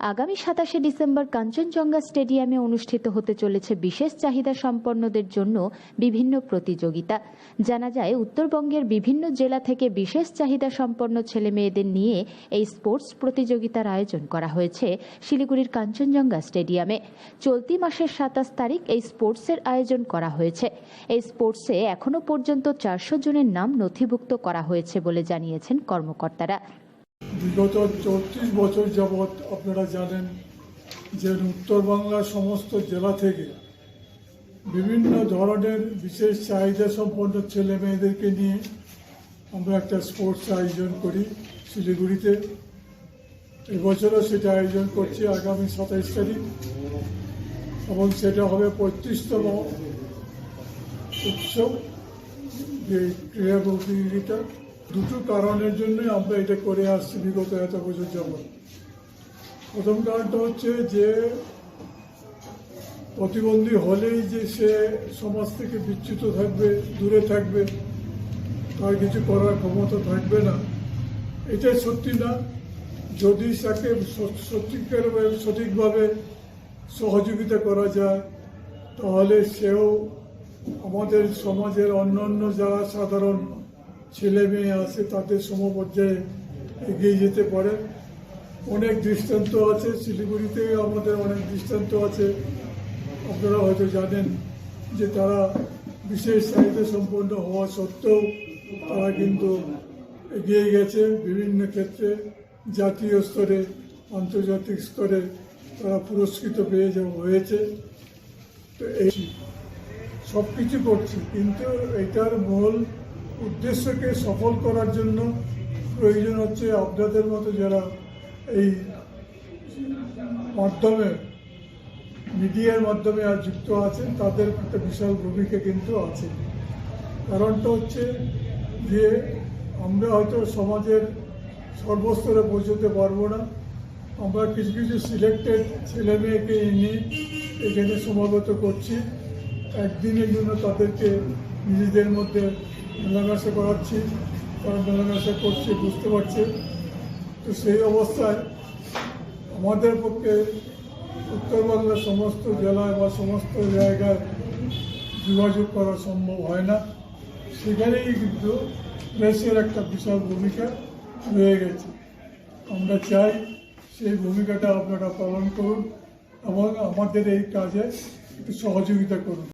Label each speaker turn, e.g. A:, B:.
A: আগামী সাতাশে ডিসেম্বর কাঞ্চনজঙ্ঘা স্টেডিয়ামে অনুষ্ঠিত হতে চলেছে বিশেষ চাহিদা সম্পন্নদের জন্য বিভিন্ন প্রতিযোগিতা। জানা যায়, উত্তরবঙ্গের বিভিন্ন জেলা থেকে বিশেষ চাহিদা সম্পন্ন ছেলে মেয়েদের নিয়ে এই স্পোর্টস প্রতিযোগিতার আয়োজন করা হয়েছে শিলিগুড়ির কাঞ্চনজঙ্ঘা স্টেডিয়ামে। চলতি মাসের সাতাশ তারিখ এই স্পোর্টসের আয়োজন করা হয়েছে। এই স্পোর্টসে এখনও পর্যন্ত চারশো জনের নাম নথিভুক্ত করা হয়েছে বলে জানিয়েছেন কর্মকর্তারা।
B: বিগত চৌত্রিশ বছর যাবৎ আপনারা জানেন যে উত্তরবাংলার সমস্ত জেলা থেকে বিভিন্ন ধরনের বিশেষ চাহিদা সম্পন্ন ছেলে মেয়েদেরকে নিয়ে আমরা একটা স্পোর্টস আয়োজন করি শিলিগুড়িতে। এবছরও সেটা আয়োজন করছি আগামী সাতাইশ তারিখ এবং সেটা হবে পঁয়ত্রিশতম উৎসব, যে ক্রীড়া প্রতিযোগিতা। দুটো কারণের জন্য আমরা এটা করে আসছি বিগত এত বছর যাবৎ। প্রথম কারণটা হচ্ছে যে, প্রতিবন্ধী হলেই যে সে সমাজ থেকে বিচ্যুত থাকবে, দূরে থাকবে, তার কিছু করার ক্ষমতা থাকবে না এটা সত্যি না। যদি তাকে স- সত্যিকার সঠিকভাবে সহযোগিতা করা যায়, তাহলে সেও আমাদের সমাজের অন্যান্য যারা সাধারণ ছেলে মেয়ে আছে, তাদের সমপর্যায়ে এগিয়ে যেতে পারে। অনেক দৃষ্টান্ত আছে শিলিগুড়িতে আমাদের অনেক দৃষ্টান্ত আছে। আপনারা হয়তো জানেন যে তারা বিশেষ চাহিদা সম্পন্ন হওয়া সত্ত্বেও তারা কিন্তু এগিয়ে গেছে বিভিন্ন ক্ষেত্রে। জাতীয় স্তরে, আন্তর্জাতিক স্তরে তারা পুরস্কৃত পেয়ে যাওয়া হয়েছে। তো এই সব কিছু করছি, কিন্তু এটার মূল উদ্দেশ্যকে সফল করার জন্য প্রয়োজন হচ্ছে আপনাদের মতো যারা এই মাধ্যমে, মিডিয়ার মাধ্যমে আর যুক্ত আছেন, তাদের একটা বিশাল ভূমিকা কিন্তু আছে। কারণটা হচ্ছে যে আমরা হয়তো সমাজের সর্বস্তরে পৌঁছতে পারব না। আমরা কিছু কিছু সিলেক্টেড ছেলে মেয়েকে নিয়ে এখানে সমাগত করছি। একদিনের জন্য তাদেরকে নিজেদের মধ্যে মেলামেশা করাচ্ছি তারা মেলামেশা করছে বুঝতে পারছে। তো সেই অবস্থায় আমাদের পক্ষে উত্তরবঙ্গের সমস্ত জেলায় বা সমস্ত জায়গায় যোগাযোগ করা সম্ভব হয় না। সেখানেই কিন্তু প্রেসের একটা বিশাল ভূমিকা রয়ে গেছে। আমরা চাই সেই ভূমিকাটা আপনারা পালন করুন এবং আমাদের এই কাজে একটু সহযোগিতা করুন।